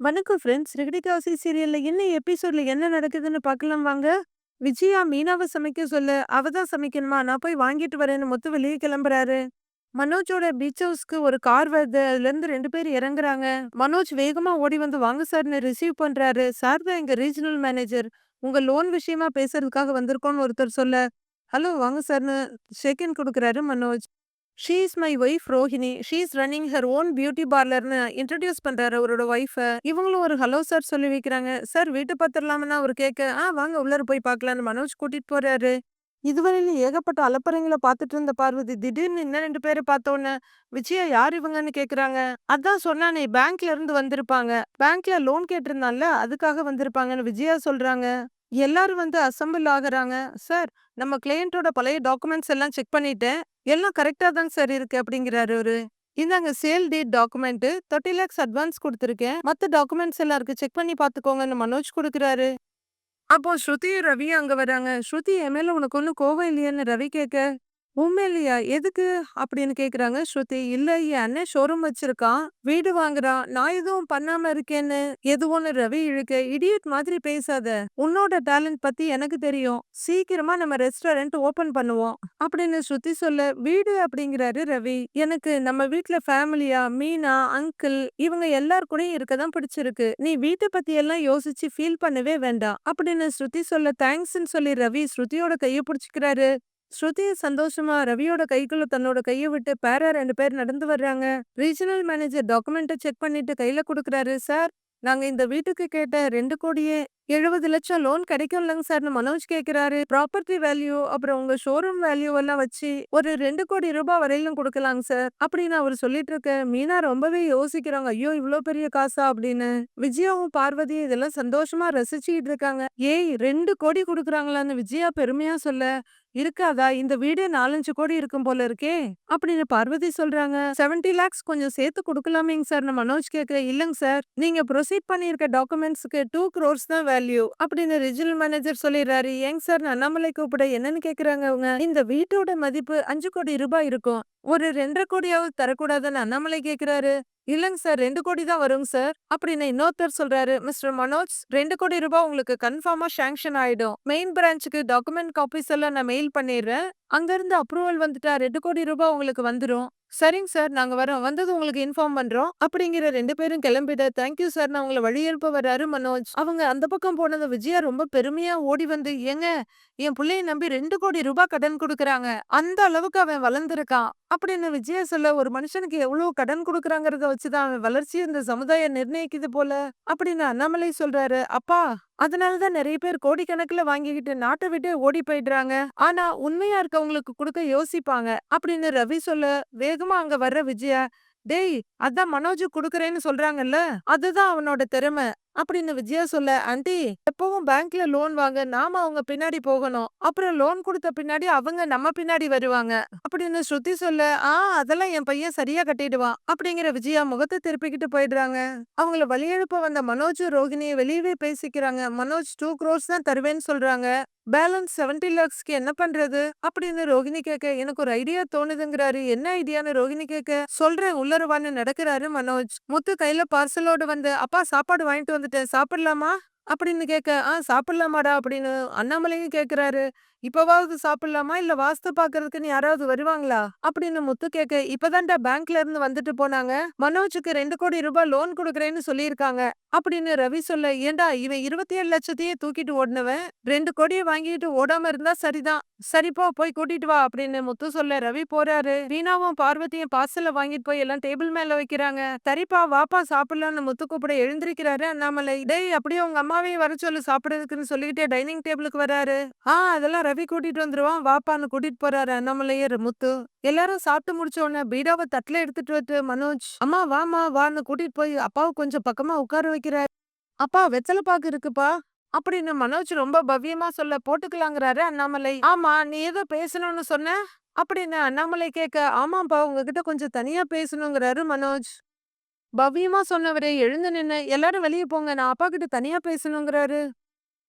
வணக்கம் ஃப்ரெண்ட்ஸ். ரெகடிகாசி சீரியல்ல என்ன எபிசோட்ல என்ன நடக்குதுன்னு பார்க்கலாம் வாங்க. விஜயா மீனாவ சமைக்க சொல்ல, அவ தான் சமைக்கணுமா? நான் போய் வாங்கிட்டு வரேன்னு முத்து வெளியே கிளம்புறாரு. மனோஜோட பீச் ஹவுஸ்க்கு ஒரு கார் வருது. அதுலேருந்து ரெண்டு பேர் இறங்குறாங்க. மனோஜ் வேகமா ஓடி வந்து வாங்க சார்னு ரிசீவ் பண்றாரு. சார் தான் எங்க ரீஜனல் மேனேஜர். உங்க லோன் விஷயமா பேசுறதுக்காக வந்திருக்கோம்னு ஒருத்தர் சொல்ல, ஹலோ வாங்க சார்னு ஷேக் கொடுக்குறாரு Manoj. She is my wife Rohini. She is running her own beauty பார்லர்னு introduce பண்றாரு அவரோட ஒய்ஃப. இவங்களும் ஒரு ஹலோ சார் சொல்லி வைக்கிறாங்க. சார் வீட்டு பாத்துரலாமான்னு அவரு கேட்க, ஆ வாங்க உள்ளார போய் பார்க்கலான்னு மனோஜ் கூட்டிட்டு போறாரு. இதுவரையில ஏகப்பட்ட அலப்பறைங்கள பார்த்துட்டு இருந்த பார்வதி, திடீர்னு இன்னும் ரெண்டு பேரை பார்த்தோன்னே, விஜயா யார் இவங்கன்னு கேக்குறாங்க அதான் சொன்னானே பேங்க்ல இருந்து வந்திருப்பாங்க. பேங்க்ல லோன் கேட்டிருந்தான்ல, அதுக்காக வந்திருப்பாங்கன்னு விஜயா சொல்றாங்க. எல்லாரும் வந்து அசெம்பிள் ஆகுறாங்க. சார் நம்ம கிளையண்ட்டோட பழைய டாக்குமெண்ட்ஸ் எல்லாம் செக் பண்ணிட்டேன். எல்லாம் கரெக்ட்டா தான் சார் இருக்கு அப்படிங்கிறாரு அவரு. இந்தாங்க sale deed document 30 lakhs advance கொடுத்துருக்கேன் மத்த டாக்குமெண்ட்ஸ் எல்லாம் இருக்கு. செக் பண்ணி பார்த்துக்கோங்கன்னு மனோஜ் குடுக்குறாரு. அப்போ ஸ்ருதியும் ரவியும் அங்க வராங்க. ஸ்ருதி என் மேல உனக்கு ஒன்றும் கோவம் இல்லையான்னு ரவி கேட்க, உண்மையிலையா எதுக்கு? அப்படின்னு கேக்குறாங்க ஸ்ருதி. இல்ல என் அண்ணன் ஷோரூம் வச்சிருக்கான். வீடு வாங்குறான். நான் எதுவும் பண்ணாம இருக்கேன்னு எதுவோன்னு ரவி இழுக்க, இடியட் மாதிரி பேசாத. உன்னோட டேலண்ட் பத்தி எனக்கு தெரியும். சீக்கிரமா நம்ம ரெஸ்டாரண்ட் ஓபன் பண்ணுவோம். அப்படின்னு ஸ்ருதி சொல்ல, வீடு அப்படிங்கிறாரு ரவி. எனக்கு நம்ம வீட்ல ஃபேமிலியா, மீனா, அங்கிள் இவங்க எல்லார் கூடயும் இருக்க தான் பிடிச்சிருக்கு. நீ வீட்ட பத்தி எல்லாம் யோசிச்சு ஃபீல் பண்ணவே வேண்டாம். அப்படின்னு ஸ்ருதி சொல்ல தேங்க்ஸ்ன்னு சொல்லி ரவி ஸ்ருதியோட கைய பிடிச்சிக்கிறாரு ஸ்ருதி சந்தோஷமா ரவியோட கைக்குள்ள தன்னோட கையை விட்டு பேரா ரெண்டு பேர் நடந்து வர்றாங்க. ரீஜனல் மேனேஜர் டாக்குமெண்ட்டை செக் பண்ணிட்டு கையில குடுக்குறாரு. சார் நாங்க இந்த வீட்டுக்கு கேட்ட ரெண்டு கோடியே 70 லட்சம் லோன் கிடைக்கும்லங்க சார்னு மனோஜ் கேட்கிறாரு. ப்ராப்பர்ட்டி வேல்யூ அப்புறம் உங்க ஷோரூம் வேல்யூ எல்லாம் வச்சு ஒரு ரெண்டு கோடி ரூபாய் வரையிலும் கொடுக்கலாங்க சார். அப்படின்னு அவர் சொல்லிட்டு இருக்க, மீனா ரொம்பவே யோசிக்கிறாங்க. ஐயோ இவ்வளவு பெரிய காசா அப்படின்னு. விஜயாவும் பார்வதியும் இதெல்லாம் சந்தோஷமா ரசிச்சுக்கிட்டு இருக்காங்க. ஏய் ரெண்டு கோடி கொடுக்குறாங்களான்னு விஜயா பெருமையா சொல்ல, இருக்காதா? இந்த வீடு நாலஞ்சு கோடி இருக்கும் போல இருக்கே! அப்படின்னு பார்வதி சொல்றாங்க. 70 லேக்ஸ் கொஞ்சம் சேர்த்து குடுக்கலாமேங்க சார்ன்னு மனோஜ் கேக்க இல்லங்க சார். நீங்க ப்ரொசீட் பண்ணியிருக்க டாக்குமெண்ட்ஸ்க்கு டூ க்ரோர்ஸ் தான் வேல்யூ. அப்படின்னு ரிஜினல் மேனேஜர் சொல்லிடுறாரு. ஏங்க சார் அண்ணாமலை கூப்பிட என்னன்னு கேக்குறாங்க அவங்க. இந்த வீட்டோட மதிப்பு அஞ்சு கோடி ரூபாய் இருக்கும். ஒரு 2 1/2 கோடியாவது தரக்கூடாதுன்னு அண்ணாமலை கேக்குறாரு இல்லங்க சார் ரெண்டு கோடி தான் வருங்க சார். அப்படின்னு இன்னொருத்தர் சொல்றாரு. மிஸ்டர் மனோஜ் ரெண்டு கோடி ரூபாய் உங்களுக்கு கன்ஃபார்மா சாங்ஷன் ஆயிடும். மெயின் பிரான்ச்சுக்கு டாக்குமெண்ட் காப்பீஸ் எல்லாம் நான் மெயில் பண்ணிடுறேன். அங்க இருந்து அப்ரூவல் வந்துட்டா ரெண்டு கோடி ரூபாய் உங்களுக்கு வந்துரும். சரிங்க சார் நாங்க வரோம். வந்தது உங்களுக்கு இன்ஃபார்ம் பண்றோம். அப்படிங்கிற ரெண்டு பேரும் கிளம்பிட தேங்க் யூ நான் உங்களை வழி அனுப்ப வர்றாரு மனோஜ். அவங்க அந்த பக்கம் போனது விஜயா ரொம்ப பெருமையா ஓடி வந்து, ஏங்க என் புள்ளைய நம்பி ரெண்டு கோடி ரூபாய் கடன் குடுக்குறாங்க. அந்த அளவுக்கு அவன் வளர்ந்துருக்கான் அப்படின்னு விஜயா சொல்ல, ஒரு மனுஷனுக்கு எவ்வளவு கடன் குடுக்குறாங்கிறத வச்சு தான் அவன் வளர்ச்சி இந்த சமுதாயம் நிர்ணயிக்குது போல. அப்படின்னு அண்ணாமலை சொல்றாரு. அப்பா அதனால தான் நிறைய பேர் கோடிக்கணக்குல வாங்கிக்கிட்டு நாட்டை விட்டே ஓடி போயிடுறாங்க. ஆனா உண்மையா இருக்கவங்களுக்கு குடுக்க யோசிப்பாங்க. அப்படின்னு ரவி சொல்ல, வேகமா அங்க வர்ற விஜயா, டேய் அதான் மனோஜ் குடுக்கறேன்னு சொல்றாங்கல்ல, அதுதான் அவனோட திறமை. அப்படின்னு விஜயா சொல்ல, ஆண்டி எப்பவும் பேங்க்ல லோன் வாங்க நாம அவங்க பின்னாடி போகணும். அப்புறம் லோன் கொடுத்த பின்னாடி அவங்க நம்ம பின்னாடி வருவாங்க. அப்படின்னு ஸ்ருதி சொல்ல, ஆ அதெல்லாம் என் பையன் சரியா கட்டிடுவான். அப்படிங்கிற விஜயா முகத்தை திருப்பிக்கிட்டு போயிடுறாங்க. அவங்கள வழி வந்த மனோஜ், ரோகிணியை வெளியவே பேசிக்கிறாங்க. மனோஜ் டூ க்ரோர்ஸ் தான் தருவேன்னு சொல்றாங்க. பேலன்ஸ் 70 லேக்ஸ்க்கு என்ன பண்றது? அப்படின்னு ரோகிணி கேட்க, எனக்கு ஒரு ஐடியா தோணுதுங்கிறாரு. என்ன ஐடியான்னு ரோகிணி கேட்க, சொல்றேன் உள்ளரவான்னு நடக்கிறாரு மனோஜ். முத்து கையில பார்சலோட வந்து, அப்பா சாப்பாடு வாங்கிட்டு வந்து வந்துட்டேன் சாப்பிடலாமா? அப்படின்னு கேட்க, ஆ சாப்பிடலாமாடா அப்படின்னு அண்ணாமலையும் கேட்குறாரு. இப்பவாவது சாப்பிடலாமா? இல்ல வாஸ்து பாக்குறதுக்குன்னு யாராவது வருவாங்களா? அப்படின்னு முத்து கேட்க, இப்பதான்டா பேங்க்ல இருந்து வந்துட்டு போனாங்க. மனோஜுக்கு ரெண்டு கோடி ரூபாய் லோன் கொடுக்குறேன்னு சொல்லியிருக்காங்க. அப்படின்னு ரவி சொல்ல, ஏன்டா இவன் 27 லட்சத்தையும் தூக்கிட்டு ஓடினவன் ரெண்டு கோடியை வாங்கிட்டு ஓடாம இருந்தா சரிதான். சரிப்போ போய் கூட்டிட்டு வா அப்படின்னு முத்து சொல்ல ரவி போறாரு. வீணாவும் பார்வதியும் பார்சல வாங்கிட்டு போய் எல்லாம் டேபிள் மேல வைக்கிறாங்க. சரிப்பா வாப்பா சாப்பிடலாம்னு முத்து கூப்பிட எழுந்திருக்கிறாரு அண்ணாமலை. டேய் அப்படியே உங்க அம்மாவையும் வர சொல்லு சாப்பிடுறதுக்குன்னு சொல்லிக்கிட்டே டைனிங் டேபிளுக்கு வராரு. ஆ அதெல்லாம் ரவி கூட்டிட்டு வந்துருவான் வாப்பான்னு கூட்டிட்டு போறாரு அண்ணாமலையர் முத்து. எல்லாரும் சாப்பிட்டு முடிச்ச உடனே பீடாவை தட்டுல எடுத்துட்டு வந்து மனோஜ், அம்மா வாமா வான்னு கூட்டிட்டு போய் அப்பாவை கொஞ்சம் பக்கமா உட்கார வைக்கிறாரு. அப்பா வெத்தலை பாக்கு இருக்குப்பா. அப்படின்னு மனோஜ் ரொம்ப பவ்யமா சொல்ல போட்டுக்கலாங்கிறாரு அண்ணாமலை. ஆமா நீ ஏதோ பேசணும்னு சொன்ன? அப்படின்னு அண்ணாமலை கேட்க, ஆமாப்பா உங்ககிட்ட கொஞ்சம் தனியா பேசணுங்கிறாரு மனோஜ். பவ்யமா சொன்னவரே எழுந்து நின்னு, எல்லாரும் வெளிய போங்க நான் அப்பா கிட்ட தனியா பேசணுங்கிறாரு.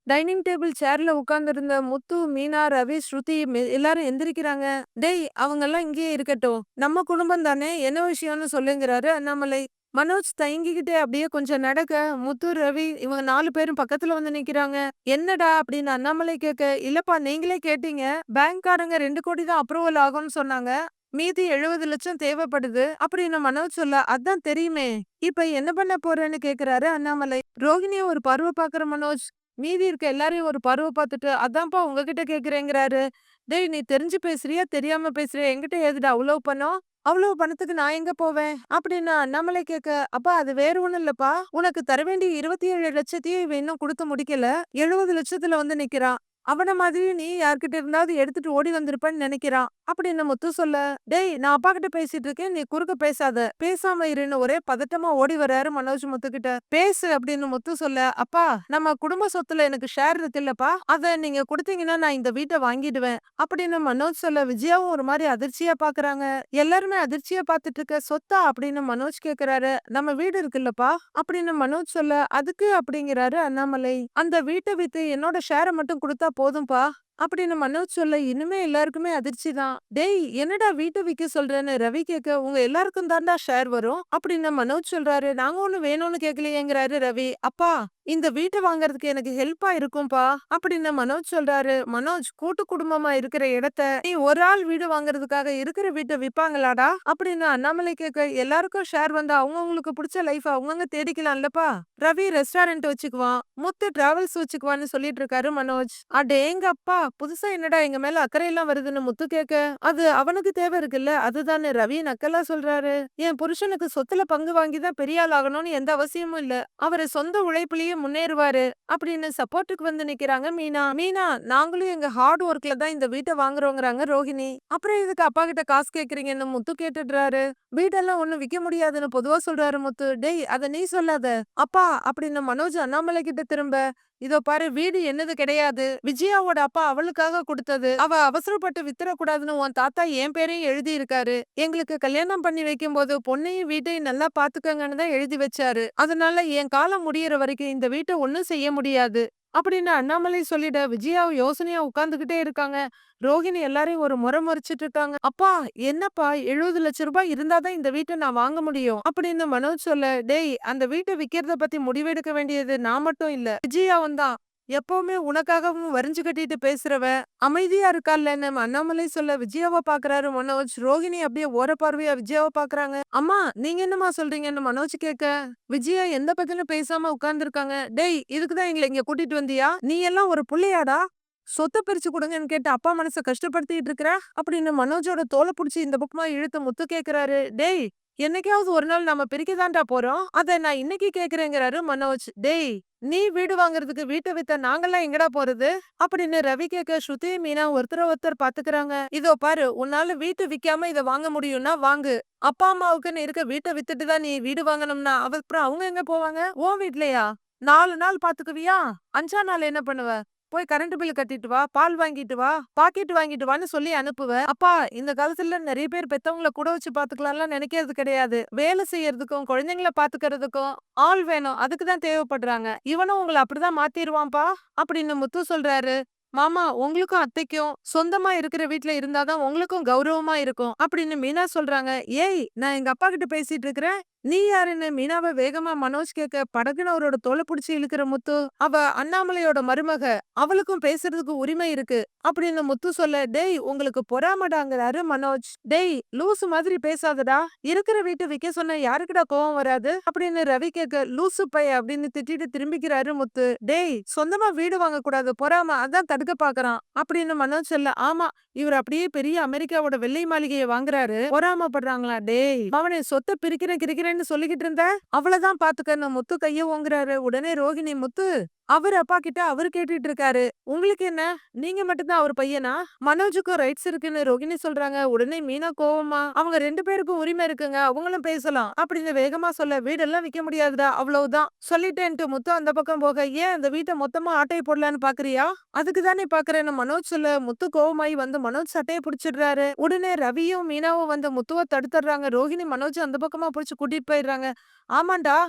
டைனிங் டேபிள் சேர்ல உட்கார்ந்திருந்த முத்து, மீனா, ரவி, ஸ்ருதி எல்லாரும் எந்திரிக்கிறாங்க. டேய் அவங்கெல்லாம் இங்கேயே இருக்கட்டும். நம்ம குடும்பம் தானே? என்ன விஷயம்னு சொல்லுங்கிறாரு அண்ணாமலை. மனோஜ் தயங்கிக்கிட்டே அப்படியே கொஞ்சம் நடக்க. முத்து ரவி இவங்க நாலு பேரும் பக்கத்துல வந்து நிக்கிறாங்க. என்னடா? அப்படின்னு அண்ணாமலை கேட்க இல்லப்பா நீங்களே கேட்டீங்க. பேங்க்காரங்க ரெண்டு கோடி தான் அப்ரூவல் ஆகும்னு சொன்னாங்க. மீதி எழுபது லட்சம் தேவைப்படுது. அப்படின்னு மனோஜ் சொல்ல அதான் தெரியுமே. இப்ப என்ன பண்ண போறேன்னு கேக்குறாரு அண்ணாமலை. ரோகிணிய ஒரு பருவ பாக்குற மனோஜ். மீதி இருக்க எல்லாரையும் ஒரு பருவ பார்த்துட்டு அதான்ப்பா உங்ககிட்ட கேட்குறேங்கிறாரு. டேய் நீ தெரிஞ்சு பேசுறியா? தெரியாம பேசுறியா? என்கிட்ட ஏதுடா அவ்வளவு பணம்? அவ்வளவு பணத்துக்கு நான் எங்க போவேன்? அப்படின்னு அண்ணாமலை கேட்க அப்பா அது வேற ஒண்ணும் இல்லப்பா. உனக்கு தர வேண்டிய இருபத்தி ஏழு லட்சத்தையும் இவன் இன்னும் கொடுத்து முடிக்கல. எழுபது லட்சத்துல வந்து நிக்கிறான். அவன மாதிரி நீ யார்கிட்ட இருந்தாவது எடுத்துட்டு ஓடி வந்திருப்பன்னு நினைக்கிறான். அப்படின்னு முத்து சொல்ல? டேய் நான் அப்பா கிட்ட பேசிட்டு இருக்கேன். நீ குறுக்க பேசாத. பேசாம இருன்னு ஒரே பதட்டமா ஓடி வர்றாரு மனோஜ் முத்து கிட்ட. பேசு அப்படின்னு முத்து சொல்ல அப்பா நம்ம குடும்ப சொத்துல எனக்கு ஷேர் இருக்கு இல்லப்பா. அத நீங்க கொடுத்தீங்கன்னா நான் இந்த வீட்டை வாங்கிடுவேன் அப்படின்னு மனோஜ் சொல்ல விஜயாவும் ஒரு மாதிரி அதிர்ச்சியா பாக்குறாங்க. எல்லாருமே அதிர்ச்சியா பாத்துட்டு இருக்க சொத்தா? அப்படின்னு மனோஜ் கேக்குறாரு. நம்ம வீடு இருக்குல்லப்பா அப்படின்னு மனோஜ் சொல்ல அதுக்கு அப்படிங்கிறாரு அண்ணாமலை. அந்த வீட்டை வித்து என்னோட ஷேரை மட்டும் கொடுத்தா போதும்பா. அப்படின்னு மனோஜ் சொல்ல இனிமே எல்லாருக்குமே அதிர்ச்சி தான். டேய் என்னடா வீட்டை விக்க சொல்றேன்னு ரவி கேட்க உங்க எல்லாருக்கும் தான்டா ஷேர் வரும்? அப்படின்னு மனோஜ் சொல்றாரு. நாங்க ஒண்ணு வேணும்னு கேட்கலையேங்கிறாரு ரவி. அப்பா இந்த வீட்டை வாங்குறதுக்கு எனக்கு ஹெல்ப்பா இருக்கும்பா அப்படின்னு மனோஜ் சொல்றாரு. மனோஜ் கூட்டு குடும்பமா இருக்கிற இடத்த நீ ஒரு ஆள் வீடு வாங்குறதுக்காக இருக்கிற வீட்டை விப்பாங்களாடா அப்படின்னு அண்ணாமலை கேட்க எல்லாருக்கும் ஷேர் வந்து அவங்கவுங்களுக்கு பிடிச்ச லைஃப் அவங்கவுங்க தேடிக்கலாம்லப்பா. ரவி ரெஸ்டாரண்ட் வச்சுக்குவான் முத்து டிராவல்ஸ் வச்சுக்குவான்னு சொல்லிட்டு இருக்காரு மனோஜ். அடேங்க அப்பா புதுசா என்னடா எங்க மேல அக்கறை எல்லாம் வருதுன்னு முத்து கேட்க அது அவனுக்கு தேவை இருக்குல்ல அதுதானே ரவி நக்கலா சொல்றாரு. என் புருஷனுக்கு சொத்துல பங்கு வாங்கி தான் பெரிய ஆள் ஆகணும்னு எந்த அவசியமும் இல்ல. அவரு சொந்த உழைப்புலயே முன்னேறுவாரு அப்படின்னு சப்போர்ட்டுக்கு வந்து நிக்கிறாங்க மீனா. மீனா நாங்களும் எங்க ஹார்ட் ஒர்க்ல தான் இந்த வீட்டை வாங்குறோங்கிறாங்க ரோஹிணி. அப்புறம் இதுக்கு அப்பா கிட்ட காசு கேக்குறீங்கன்னு முத்து கேட்டுடுறாரு. வீடெல்லாம் ஒண்ணும் விக்க முடியாதுன்னு பொதுவா சொல்றாரு முத்து. டேய் அத நீ சொல்லாத. அப்பா அப்படின்னு மனோஜ் அண்ணாமலை கிட்ட திரும்ப இதோ பாரு வீடு என்னது கிடையாது. விஜயாவோட அப்பா அவளுக்காக கொடுத்தது. அவ அவசரப்பட்டு வித்துறக்கூடாதுன்னு உன் தாத்தா என் பேரையும் எழுதி இருக்காரு எங்களுக்கு கல்யாணம் பண்ணி வைக்கும் போது பொண்ணையும் வீட்டையும் நல்லா பாத்துக்கங்கன்னு தான் எழுதி வச்சாரு. அதனால என் காலம் முடியற வரைக்கும் இந்த வீட்டை ஒன்னும் செய்ய முடியாது. அப்படின்னு அண்ணாமலை சொல்லிட விஜயா யோசனையா உட்கார்ந்துகிட்டே இருக்காங்க. ரோஹிணி எல்லாரையும் ஒரு முறை முறைச்சிட்டு இருக்காங்க. அப்பா என்னப்பா? எழுபது லட்சம் ரூபாய் இருந்தாதான் இந்த வீட்டை நான் வாங்க முடியும். அப்படின்னு மனோஜ் சொல்ல டேய் அந்த வீட்டை விக்கிறத பத்தி முடிவெடுக்க வேண்டியது நான் மட்டும் இல்ல. விஜயாவும் தான். எப்பவுமே உனக்காகவும் வரிஞ்சு கட்டிட்டு பேசுறவ அமைதியா இருக்கால்லன்னு அண்ணாமலை சொல்ல விஜயாவை பாக்குறாரு மனோஜ். ரோஹிணி அப்படியே ஓர பார்வையா விஜயாவை பாக்குறாங்க. அம்மா நீங்க என்னமா சொல்றீங்கன்னு மனோஜ் கேட்க விஜயா எந்த பத்திலும் பேசாம உட்கார்ந்துருக்காங்க? டேய் இதுக்குதான் எங்களை இங்க கூட்டிட்டு வந்தியா? நீ எல்லாம் ஒரு புள்ளையாடா? சொத்தை பிரிச்சு கொடுங்கன்னு கேட்டு அப்பா மனசை கஷ்டப்படுத்திட்டு இருக்கிற? அப்படின்னு மனோஜோட தோலை புடிச்சு இந்த பக்கமா இழுத்து முத்து கேக்குறாரு. டேய் என்னைக்காவது ஒரு நாள் நம்ம பிரிக்கதான்டா போறோம். அதை நான் இன்னைக்கு கேக்குறேங்கிறாரு மனோஜ். டேய் நீ வீடு வாங்குறதுக்கு வீட்டை வித்த நாங்கெல்லாம் எங்கடா போறது? அப்படின்னு ரவி கேக்க ஸ்ருதி மீனா ஒருத்தர ஒருத்தர் பாத்துக்கிறாங்க. இதோ பாரு உன்னால வீட்டு விக்காம இத வாங்க முடியும்னா வாங்கு. அப்பா அம்மாவுக்குன்னு இருக்க வீட்டை வித்துட்டு தான் நீ வீடு வாங்கணும்னா அப்புறம் அவங்க எங்க போவாங்க? ஓ வீட்லயா? நாலு நாள் பாத்துக்குவியா? அஞ்சா நாள் என்ன பண்ணுவ? போய் கரண்ட் பில் கட்டிட்டு வா பால் வாங்கிட்டு வா பாக்கெட் வாங்கிட்டு வான்னு சொல்லி அனுப்புவேன் அப்பா இந்த காலத்துல நிறைய பேர் பெத்தவங்கள கூட வச்சு பாத்துக்கலாம்லாம் நினைக்கிறது கிடையாது. வேலை செய்யறதுக்கும் குழந்தைங்கள பாத்துக்கிறதுக்கும் ஆள் வேணும். அதுக்கு தான் தேவைப்படுறாங்க. இவனும் உங்களை அப்படிதான் மாத்திருவான்பா அப்படின்னு முத்து சொல்றாரு. மாமா உங்களுக்கும் அத்தைக்கும் சொந்தமா இருக்கிற வீட்ல இருந்தாதான் உங்களுக்கும் கௌரவமா இருக்கும் அப்படின்னு மீனா சொல்றாங்க. ஏய் நான் எங்க அப்பா கிட்ட பேசிட்டு இருக்கிறேன். நீ யாருன்னு மீனாவை வேகமா மனோஜ் கேட்க படகுனவரோட தோலை புடிச்சு இழுக்கிற முத்து அவ அண்ணாமலையோட மருமக அவளுக்கும் பேசுறதுக்கு உரிமை இருக்கு அப்படின்னு முத்து சொல்ல டேய் உங்களுக்கு பொறாமடாங்கிறாரு மனோஜ். டேய் லூசு மாதிரி பேசாதடா. இருக்கிற வீட்டு விக்க சொன்ன யாருக்குடா கோவம் வராது? அப்படின்னு ரவி கேட்க லூசு பைய அப்படின்னு திட்டிட்டு திரும்பிக்கிறாரு முத்து. டேய் சொந்தமா வீடு வாங்க கூடாது பொறாம அதான் தடுக்க பாக்குறான். அப்படின்னு மனோஜ் சொல்ல ஆமா இவர் அப்படியே பெரிய அமெரிக்காவோட வெள்ளை மாளிகையை வாங்குறாரு. பொறாமப்படுறாங்களா? டேய் அவனை சொத்தை பிரிக்கிற கிரிக்கிற போறேன்னு சொல்லிக்கிட்டு இருந்த? அவ்வளவுதான் பாத்துக்கன்னு முத்து கைய ஓங்குறாரு. உடனே ரோகிணி முத்து அவர் அப்பா கிட்ட அவர் கேட்டுட்டு இருக்காரு உங்களுக்கு என்ன? நீங்க மட்டும்தான் அவர் பையனா? மனோஜுக்கும் ரைட்ஸ் இருக்குன்னு ரோகிணி சொல்றாங்க. உடனே மீனா கோவமா அவங்க ரெண்டு பேருக்கும் உரிமை இருக்குங்க. அவங்களும் பேசலாம். அப்படின்னு வேகமா சொல்ல வீடெல்லாம் விக்க முடியாதுடா. அவ்வளவுதான். சொல்லிட்டேன்ட்டு முத்து அந்த பக்கம் போக ஏன் அந்த வீட்டை மொத்தமா ஆட்டையை போடலான்னு பாக்குறியா? அதுக்கு தானே பாக்குறேன்னு மனோஜ் சொல்ல முத்து கோவமாயி வந்து மனோஜ் சட்டையை பிடிச்சிடுறாரு. உடனே ரவியும் மீனாவும் வந்து முத்துவ தடுத்துடுறாங்க. ரோஹிணி மனோஜ் அந்த பக்கமா பிடிச்சி கூட்டிட்டு போயிடுறாங்க. ஆமாண்டா.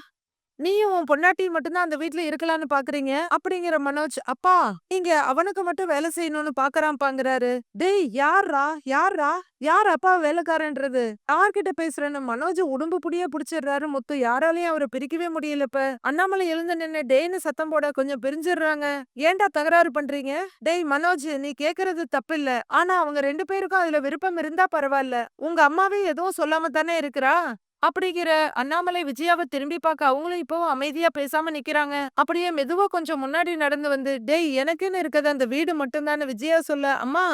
நீயும் உன் பொண்டாட்டியும் மட்டும்தான் அந்த வீட்ல இருக்கலாம்னு பாக்குறீங்க? அப்படிங்கிற மனோஜ் அப்பா நீங்க அவனுக்கு மட்டும் வேலை செய்யணும்னு பாக்குறான் பாங்குறாரு டேய் யார்ரா யார்ரா யார் அப்பா வேலைக்காரன்றது? யார்கிட்ட பேசுறேன்னு மனோஜ் உடம்பு புடியே புடிச்சிடுறாரு. முத்து யாராலையும் அவரை பிரிக்கவே முடியல இப்ப. அண்ணாமலை எழுந்து நின்னு டேன்னு சத்தம் போட கொஞ்சம் பிரிஞ்சிடுறாங்க. ஏன்டா தகராறு பண்றீங்க? டேய் மனோஜ் நீ கேக்குறது தப்பில்ல. ஆனா அவங்க ரெண்டு பேருக்கும் அதுல விருப்பம் இருந்தா பரவாயில்ல உங்க அம்மாவே எதுவும் சொல்லாம தானே இருக்கிறா? அப்படிங்கிற அண்ணாமலை விஜயாவை திரும்பி பார்க்க அவங்களும் இப்போ அமைதியா பேசாம நிக்கிறாங்க. அப்படியே மெதுவா கொஞ்சம் முன்னாடி நடந்து வந்து டேய் எனக்குன்னு இருக்கிறது அந்த வீடு மட்டும்தானே விஜயா சொல்ல அம்மா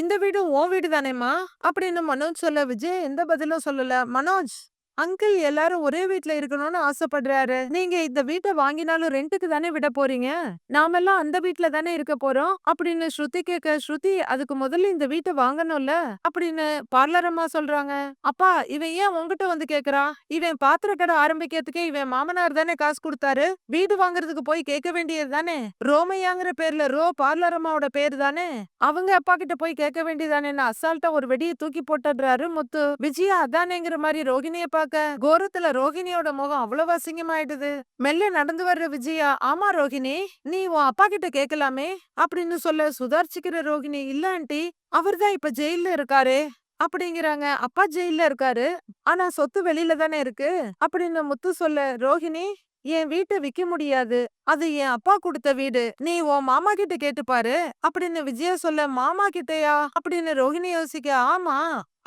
இந்த வீடும் ஓ வீடு தானேம்மா அப்படின்னு மனோஜ் சொல்ல விஜய் எந்த பதிலும் சொல்லல. மனோஜ் அங்கிள் எல்லாரும் ஒரே வீட்ல இருக்கணும்னு ஆசைப்படுறாரு. நீங்க இந்த வீட்டை வாங்கினாலும் ரெண்டுக்கு தானே விட போறீங்க? நாமெல்லாம் அந்த வீட்ல தானே இருக்க போறோம். அப்படின்னு ஸ்ருதி கேட்க ஸ்ருதி அதுக்கு முதல்ல இந்த வீட்டை வாங்கணும்ல? அப்படின்னு பார்லரம்மா சொல்றாங்க. அப்பா இவன் ஏன் உங்ககிட்ட வந்து கேக்குறா? இவன் பாத்திர கடை ஆரம்பிக்கிறதுக்கே இவன் மாமனார் தானே காசு கொடுத்தாரு. வீடு வாங்குறதுக்கு போய் கேட்க வேண்டியது தானே? ரோமையாங்கிற பேர்ல ரோ பார்லரம்மாவோட பேர் தானே? அவங்க அப்பா கிட்ட போய் கேட்க வேண்டியதானே அசால்ட்டா ஒரு வெடியை தூக்கி போட்டுடுறாரு முத்து. விஜயா அதானேங்கிற மாதிரி ரோகிணியை பார்க்க கோரத்துல ரோஹிணியோட முகம் அவ்வளவு அசிங்கமாயிடுது. மெல்ல நடந்து வர்ற விஜயா ஆமா ரோஹிணி நீ உன் அப்பா கிட்ட கேட்கலாமே அப்படின்னு சொல்ல சுதாரிச்சுக்கிற ரோஹிணி இல்ல ஆண்டி அவர்தான் இப்ப ஜெயில்ல இருக்காரு அப்படிங்கிறாங்க. அப்பா ஜெயில்ல இருக்காரு ஆனா சொத்து வெளியில தானே இருக்கு அப்படின்னு முத்து சொல்ல ரோஹிணி என் வீட்டை விக்க முடியாது. அது என் அப்பா கொடுத்த வீடு. நீ உன் மாமா கிட்ட கேட்டு பாரு. அப்படின்னு விஜயா சொல்ல மாமா கிட்டயா? அப்படின்னு ரோஹிணி யோசிக்க ஆமா.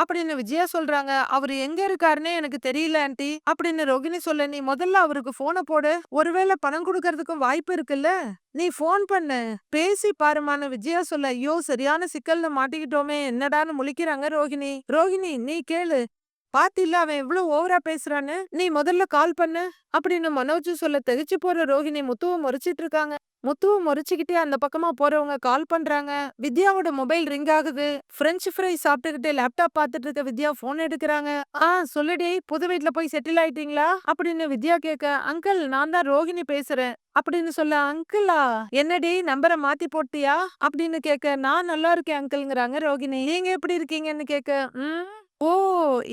அப்படின்னு விஜயா சொல்றாங்க அவரு எங்க இருக்காருன்னே எனக்கு தெரியல ஆண்டி. அப்படின்னு ரோகிணி சொல்ல நீ முதல்ல அவருக்கு போனை போடு. ஒருவேளை பணம் கொடுக்கறதுக்கும் வாய்ப்பு இருக்குல்ல? நீ போன் பண்ணு. பேசி பாருமான விஜயா சொல்ல ஐயோ சரியான சிக்கல்ல மாட்டிக்கிட்டோமே. என்னடான்னு முழிக்கிறாங்க ரோகிணி ரோஹிணி நீ கேளு. பாத்தில அவன் எவ்வளவு ஓவரா பேசுறான்னு நீ முதல்ல கால் பண்ணு அப்படின்னு மனோஜ் சொல்ல தெகிச்சு போற ரோஹிணி முத்துவும் முறைச்சிட்டு இருக்காங்க. முத்துவ முறைச்சுக்கிட்டே அந்த பக்கமா போறவங்க கால் பண்றாங்க. வித்யாவோட மொபைல் ரிங் ஆகுது. பிரெஞ்சு ஃப்ரை சாப்பிட்டுக்கிட்டு லேப்டாப் பார்த்துட்டு இருக்க வித்யா போன் எடுக்கிறாங்க. ஆ சொல்லுடி புது வீட்டுல போய் செட்டில் ஆயிட்டீங்களா? அப்படின்னு வித்யா கேட்க அங்கிள் நான் தான் ரோஹிணி பேசுறேன். அப்படின்னு சொல்ல அங்கிளா என்னடி நம்பரை மாத்தி போட்டியா? அப்படின்னு கேட்க நான் நல்லா இருக்கேன் அங்கிள்ங்கிறாங்க ரோகிணி நீங்க எப்படி இருக்கீங்கன்னு கேட்க ம் ஓ!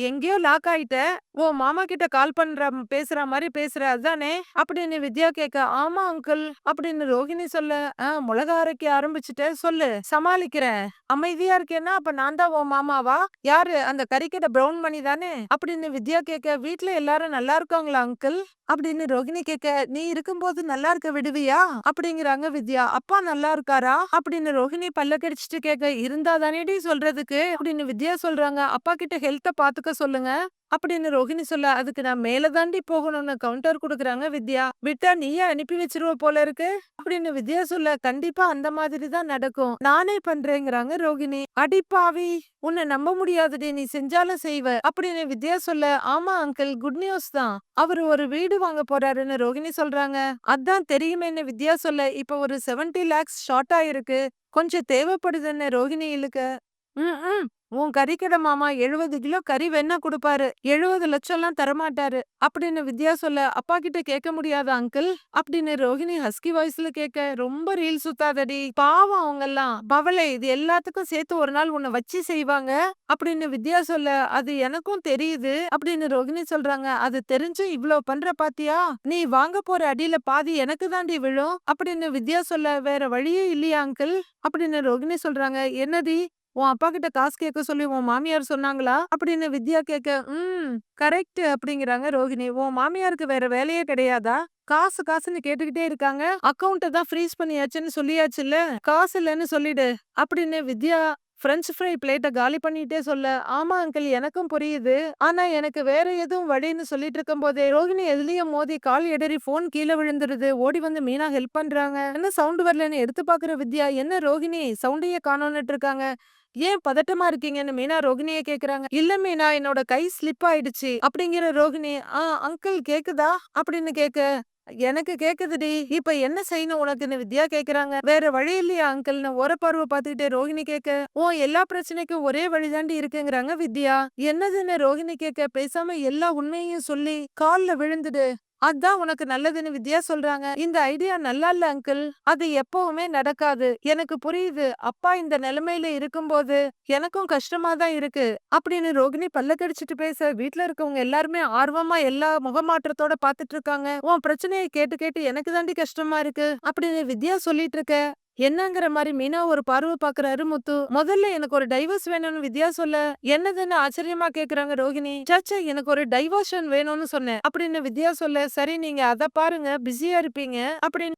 எங்கேயோ லாக் ஆயிட்ட ஓ! மாமா கிட்ட கால் பண்ற பேசுற மாதிரி பேசுற அதானே? அப்படின்னு வித்யா கேட்க ஆமா அங்கிள். அப்படின்னு ரோஹிணி சொல்ல ஆ மிளகா அரைக்க ஆரம்பிச்சுட்ட சொல்லு. சமாளிக்கிறேன். அமைதியா இருக்கேன்னா அப்ப நான் தான் உன் மாமாவா? யாரு? அந்த கறிக்கடை பிரவுன் மணி தானே? அப்படின்னு வித்யா கேட்க வீட்ல எல்லாரும் நல்லா இருக்காங்களா அங்கிள்? அப்படின்னு ரோஹிணி கேட்க நீ இருக்கும்போது நல்லா இருக்க விடுவியா? அப்படிங்கிறாங்க வித்யா. அப்பா நல்லா இருக்காரா? அப்படின்னு ரோஹிணி பல்ல கடிச்சிட்டு கேட்க இருந்தா தானேடி சொல்றதுக்கு? அப்படின்னு வித்யா சொல்றாங்க. அப்பா கிட்ட ஹெல்த்த பாத்துக்க சொல்லுங்க. அப்படின்னு ரோஹிணி சொல்ல அதுக்கு நான் மேல தாண்டி போகணும்னு கவுண்டர் குடுக்குறாங்க வித்யா. விட்டா நீயே அனுப்பி வச்சிருவ போல இருக்கு. அப்படின்னு வித்யா சொல்ல கண்டிப்பா அந்த மாதிரி தான் நடக்கும். நானே பண்றேங்கிறாங்க ரோகிணி அடிப்பாவி உன்னை நம்ப முடியாதுடி. நீ செஞ்சாலும் செய்வ. அப்படின்னு வித்யா சொல்ல ஆமா அங்கிள் குட் நியூஸ் தான். அவர் ஒரு வீடு வாங்க போறாருன்னு ரோகிணி சொல்றாங்க. அதான் தெரியுமேன்னு வித்யா சொல்ல இப்ப ஒரு 70 லேக்ஸ் ஷார்ட் ஆயிருக்கு. கொஞ்சம் தேவைப்படுதுன்னு ரோகிணி இழுக்க. ம் ம். உன் கறிக்கடை மாமா எழுபது கிலோ கறி வேணா கொடுப்பாரு. எழுபது லட்சம்லாம் தரமாட்டாரு. அப்படின்னு வித்யா சொல்ல அப்பா கிட்ட கேட்க முடியாத அங்கிள் அப்படின்னு ரோஹிணி ஹஸ்கி வாய்ஸ்ல கேட்க ரொம்ப ரீல் சுத்தாதடி. பாவம் அவங்க எல்லாம் பவளை இது எல்லாத்துக்கும் சேர்த்து ஒரு நாள் உன்னை வச்சு செய்வாங்க. அப்படின்னு வித்யா சொல்ல அது எனக்கும் தெரியுது. அப்படின்னு ரோஹிணி சொல்றாங்க அது தெரிஞ்சும் இவ்ளோ பண்ற பாத்தியா? நீ வாங்க போற அடியில பாதி எனக்கு தாண்டி விழும். அப்படின்னு வித்யா சொல்ல வேற வழியே இல்லையா அங்கிள் அப்படின்னு ரோஹிணி சொல்றாங்க என்னடி? உன் அப்பா கிட்ட காசு கேட்க சொல்லி உன் மாமியார் சொன்னாங்களா? அப்படின்னு வித்யா கேட்க ம் கரெக்ட் அப்படிங்கிறாங்க ரோகிணி உன் மாமியாருக்கு வேற வேலையே கிடையாதா? காசு காசுன்னு கேட்டுக்கிட்டே இருக்காங்க. அக்கௌண்ட்டை தான் ஃப்ரீஸ் பண்ணியாச்சுன்னு சொல்லியாச்சுல்ல? காசு இல்லைன்னு சொல்லிடு அப்படின்னு வித்யா பிரெஞ்சு ஃப்ரை பிளேட்டை காலி பண்ணிட்டே சொல்ல ஆமா அங்கிள் எனக்கும் புரியுது. ஆனா எனக்கு வேற எதுவும் வழின்னு சொல்லிட்டு இருக்கும் போதே ரோகிணி எதுலயும் மோதி கால் எடறி போன் கீழே விழுந்துருது. ஓடி வந்து மீனா ஹெல்ப் பண்றாங்க. என்ன சவுண்ட் வரலன்னு எடுத்து பாக்குற வித்யா என்ன ரோகிணி சவுண்டையே காணோன்னுட்டு இருக்காங்க. ஏன் பதட்டமா இருக்கீங்கன்னு மீனா ரோகிணிய கேக்குறாங்க. இல்ல மீனா என்னோட கை ஸ்லிப் ஆயிடுச்சு. அப்படிங்கிற ரோகிணி ஆ அங்கிள் கேக்குதா? அப்படின்னு கேக்க. எனக்கு கேக்குதுடி. இப்ப என்ன செய்யணும் உனக்குன்னு வித்யா கேக்குறாங்க. வேற வழி இல்லையா அங்கிள்னு ஒரு பார்வை பார்த்துக்கிட்டே ரோஹிணி கேக்க. ஓ எல்லா பிரச்சனைக்கும் ஒரே வழிதாண்டி இருக்குங்கிறாங்க வித்யா. என்னதுன்னு ரோஹிணி கேக்க. பேசாம எல்லா உண்மையையும் சொல்லி கால்ல விழுந்துடு. அதான் உனக்கு நல்லதுன்னு வித்யா சொல்றாங்க. இந்த ஐடியா நல்லா இல்ல அங்கிள் அது எப்பவுமே நடக்காது. எனக்கு புரியுது. அப்பா இந்த நிலைமையில இருக்கும்போது எனக்கும் கஷ்டமா தான் இருக்கு. அப்படின்னு ரோகிணி பல்ல கடிச்சிட்டு பேச வீட்டுல இருக்கவங்க எல்லாருமே ஆர்வமா எல்லா முகமாற்றத்தோட பாத்துட்டு இருக்காங்க. உன் பிரச்சனையை கேட்டு கேட்டு எனக்கு தாண்டி கஷ்டமா இருக்கு. அப்படின்னு வித்யா சொல்லிட்டு இருக்க. என்னங்கிற மாதிரி மீனா ஒரு பார்வை பாக்குறாரு முத்து. முதல்ல எனக்கு ஒரு டைவர்ஸ் வேணும்னு வித்யா சொல்ல என்னதுன்னு ஆச்சரியமா கேக்குறாங்க ரோகிணி. சச்சா எனக்கு ஒரு டைவர்ஷன் வேணும்னு சொன்னேன். அப்படின்னு வித்யா சொல்ல சரி நீங்க அத பாருங்க. பிஸியா இருப்பீங்க. அப்படின்னு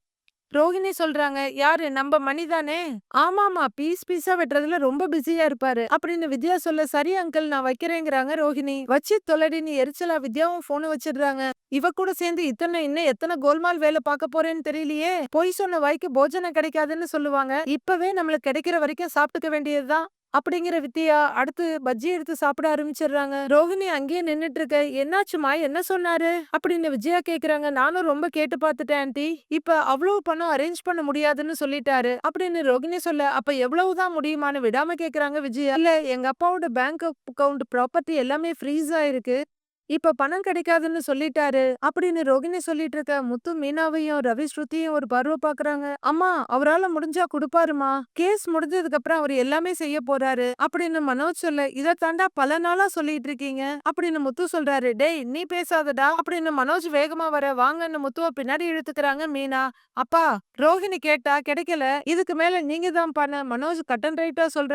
ரோகிணி சொல்றாங்க யாரு? நம்ம மணி தானே? ஆமாமா பீஸ் பீஸா வெட்டுறதுல ரொம்ப பிஸியா இருப்பாரு. அப்படின்னு வித்யா சொல்ல சரி அங்கிள் நான் வைக்கிறேங்கிறாங்க ரோகிணி. வச்சு தொலடின்னு எரிச்சலா வித்யாவும் போன வச்சிடுறாங்க. இவ கூட சேர்ந்து இத்தனை இன்னும் எத்தனை கோல்மால் வேலை பார்க்க போறேன்னு தெரியலையே? பொய் சொன்ன வாய்க்கு போஜனம் கிடைக்காதுன்னு சொல்லுவாங்க. இப்பவே நம்மளுக்கு கிடைக்கிற வரைக்கும் சாப்பிட்டுக்க வேண்டியதுதான். அப்படிங்கிற வித்தியா அடுத்து பஜ்ஜி எடுத்து சாப்பிட ஆரம்பிச்சிடுறாங்க. ரோஹிணி அங்கேயே நின்னுட்டு இருக்க என்னாச்சுமா? என்ன சொன்னாரு? அப்படின்னு விஜயா கேக்குறாங்க. நானும் ரொம்ப கேட்டு பார்த்துட்டேன் ஆன்டி இப்ப அவ்வளவு பணம் அரேஞ்ச் பண்ண முடியாதுன்னு சொல்லிட்டாரு. அப்படின்னு ரோஹிணி சொல்ல அப்ப எவ்வளவுதான் முடியுமான்னு விடாம கேக்குறாங்க விஜயா. இல்ல எங்க அப்பாவோட பேங்க் அக்கவுண்ட் ப்ராப்பர்ட்டி எல்லாமே ஃப்ரீஸ் ஆயிருக்கு இப்ப பணம் கிடைக்காதுன்னு சொல்லிட்டாரு அப்படின்னு ரோகிணி சொல்லிட்டு இருக்க முத்து மீனாவையும் ரவி ஸ்ருதியும் ஒரு பருவ பாக்குறாங்க. அம்மா அவரால முடிஞ்சா கொடுப்பாருமா? கேஸ் முடிஞ்சதுக்கு அப்புறம் அவர் எல்லாமே செய்ய போறாரு அப்படின்னு மனோஜ் சொல்ல இதை தாண்டா பல நாளா சொல்லிட்டு இருக்கீங்க அப்படின்னு முத்து சொல்றாரு. டேய் நீ பேசாதடா அப்படின்னு மனோஜ் வேகமா வர வாங்கன்னு முத்துவ பின்னாடி இழுத்துக்கிறாங்க மீனா. அப்பா ரோஹிணி கேட்டா கிடைக்கல இதுக்கு மேல நீங்க தான் பண்ண மனோஜ் கட்டன் ரைட்டா சொல்ற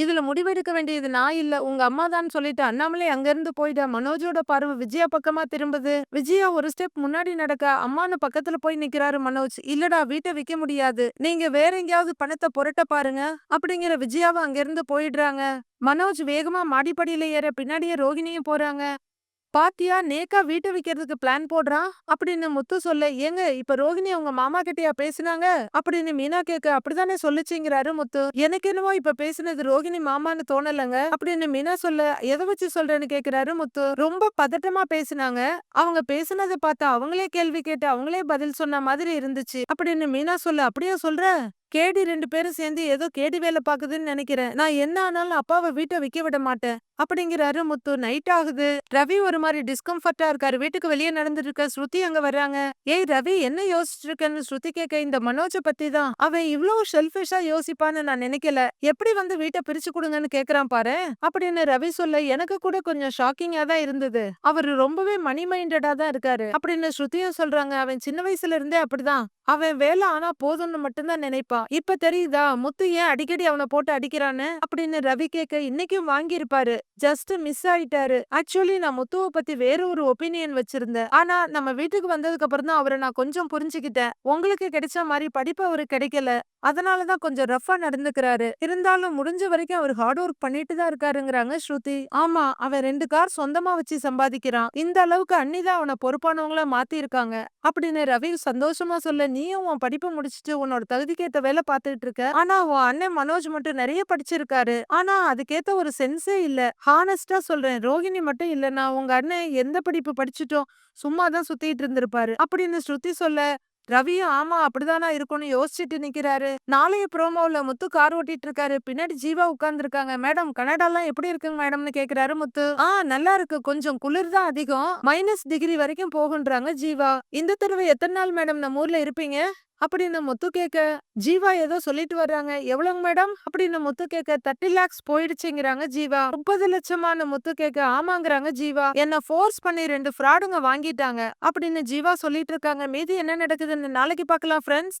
இதுல முடிவெடுக்க வேண்டியது நான் இல்ல. உங்க அம்மா தான் சொல்லிட்டு அண்ணாமலை அங்கிருந்து போயிட்டா மனோஜோட பார்வை விஜயா பக்கமா திரும்புது? விஜயா ஒரு ஸ்டெப் முன்னாடி நடக்க அம்மானு பக்கத்துல போய் நிக்கிறாரு மனோஜ். இல்லடா வீட்டை விக்க முடியாது. நீங்க வேற எங்கேயாவது பணத்தை புரட்ட பாருங்க. அப்படிங்கிற விஜயாவை அங்கிருந்து போயிடுறாங்க. மனோஜ் வேகமா மாடிப்படியில ஏற பின்னாடியே ரோகிணியும் போறாங்க. பாத்தியா நேக்கா வீட்டை விக்கிறதுக்கு பிளான் போடுறான் அப்படின்னு முத்து சொல்ல ஏங்க இப்ப ரோகிணி அவங்க மாமா கிட்டயா பேசினாங்க? அப்படின்னு மீனா கேக்க அப்படித்தானே சொல்லுச்சுங்கிறாரு முத்து. எனக்கு என்னவோ இப்ப பேசினது ரோகிணி மாமான்னு தோணலங்க. அப்படின்னு மீனா சொல்ல எதை வச்சு சொல்றேன்னு கேக்குறாரு முத்து. ரொம்ப பதட்டமா பேசினாங்க. அவங்க பேசினதை பார்த்து அவங்களே கேள்வி கேட்டு அவங்களே பதில் சொன்ன மாதிரி இருந்துச்சு. அப்படின்னு மீனா சொல்ல அப்படியா சொல்ற? கேடி ரெண்டு பேரும் சேர்ந்து ஏதோ கேடி வேலை பாக்குதுன்னு நினைக்கிறேன். நான் என்ன ஆனாலும் அப்பாவை வீட்டை விக்க விட மாட்டேன். அப்படிங்கிறாரு முத்து. நைட் ஆகுது. ரவி ஒரு மாதிரி டிஸ்கம்ஃபர்ட்டா இருக்காரு. வீட்டுக்கு வெளியே நடந்துட்டு இருக்க ஸ்ருதி அங்க வர்றாங்க. ஏய் ரவி என்ன யோசிச்சுட்டு இருக்கேன்னு ஸ்ருதி கேட்க இந்த மனோஜ பத்தி தான். அவன் இவ்வளவு ஷெல்ஃபிஷா யோசிப்பான்னு நான் நினைக்கல. எப்படி வந்து வீட்டை பிரிச்சு கொடுங்கன்னு கேக்குறான் பாரு. அப்படின்னு ரவி சொல்ல எனக்கு கூட கொஞ்சம் ஷாக்கிங்கா தான் இருந்தது. அவர் ரொம்பவே மணி மைண்டடா தான் இருக்காரு. அப்படின்னு ஸ்ருதியும் சொல்றாங்க. அவன் சின்ன வயசுல இருந்தே அப்படிதான். அவன் வேலை ஆனா போதும்னு மட்டும்தான் நினைப்பான். இப்ப தெரியுதா? முத்து ஏன் அடிக்கடி அவனை போட்டு அடிக்கிறான்னு? அப்படின்னு ரவி கேட்க இன்னைக்கும் வாங்கியிருப்பாரு. ஜஸ்ட் மிஸ் ஆயிட்டாரு. ஆக்சுவலி நான் முத்துவ பத்தி வேற ஒரு ஒப்பீனியன் வச்சிருந்தேன். ஆனா நம்ம வீட்டுக்கு வந்ததுக்கு அப்புறம் தான் அவரை நான் கொஞ்சம் புரிஞ்சுக்கிட்டேன். உங்களுக்கு கிடைச்ச மாதிரி படிப்பு அவருக்கு கிடைக்கல. அதனாலதான் கொஞ்சம் ரஃபா நடந்துக்கிறாரு. இருந்தாலும் முடிஞ்ச வரைக்கும் அவர் ஹார்ட் ஒர்க் பண்ணிட்டு தான் இருக்காருங்கிறாங்க ஸ்ருதி. ஆமா அவன் ரெண்டு கார் சொந்தமா வச்சு சம்பாதிக்கிறான். இந்த அளவுக்கு அன்னிதான் அவனை பொறுப்பானவங்கள மாத்தி இருக்காங்க அப்படின்னு ரவி சந்தோஷமா சொல்ல நீயும் உன் படிப்பை முடிச்சிட்டு உன்னோட தகுதிக்கேற்ற வேலை பார்த்துட்டு இருக்க. ஆனா உன் அண்ணன் மனோஜ் மட்டும் நிறைய படிச்சிருக்காரு. ஆனா அதுக்கேத்த ஒரு சென்ஸே இல்ல. ஹானஸ்டா சொல்றேன். ரோகிணி மட்டும் இல்லைன்னா உங்க அண்ணன் எந்த படிப்பு படிச்சுட்டோம் சும்மா தான் சுத்திட்டு இருந்திருப்பாரு. அப்படின்னு ஸ்ருதி சொல்ல ரவியும் ஆமா அப்படிதானா இருக்கும்னு யோசிச்சுட்டு நிக்கிறாரு. நாளைய ப்ரோமோல முத்து கார் ஓட்டிட்டு இருக்காரு. பின்னாடி ஜீவா உட்கார்ந்து இருக்காங்க மேடம் கனடாலாம் எப்படி இருக்குங்க மேடம்னு கேக்குறாரு முத்து. ஆ நல்லா இருக்கு. கொஞ்சம் குளிர் தான் அதிகம். மைனஸ் டிகிரி வரைக்கும் போகுன்றாங்க ஜீவா. இந்த தடவை எத்தனை நாள் மேடம் நம்ம ஊர்ல இருப்பீங்க? அப்படின்னு முத்து கேட்க ஜீவா ஏதோ சொல்லிட்டு வர்றாங்க. எவ்வளவு மேடம்? அப்படின்னு முத்து கேட்க தேர்ட்டி லேக்ஸ் போயிடுச்சுங்கிறாங்க ஜீவா. முப்பது லட்சமான முத்து கேட்க ஆமாங்கிறாங்க ஜீவா. என்ன ஃபோர்ஸ் பண்ணி ரெண்டு ஃப்ராடுங்க வாங்கிட்டாங்க. அப்படின்னு ஜீவா சொல்லிட்டு இருக்காங்க. மீதி என்ன நடக்குதுன்னு நாளைக்கு பார்க்கலாம் ஃப்ரெண்ட்ஸ்.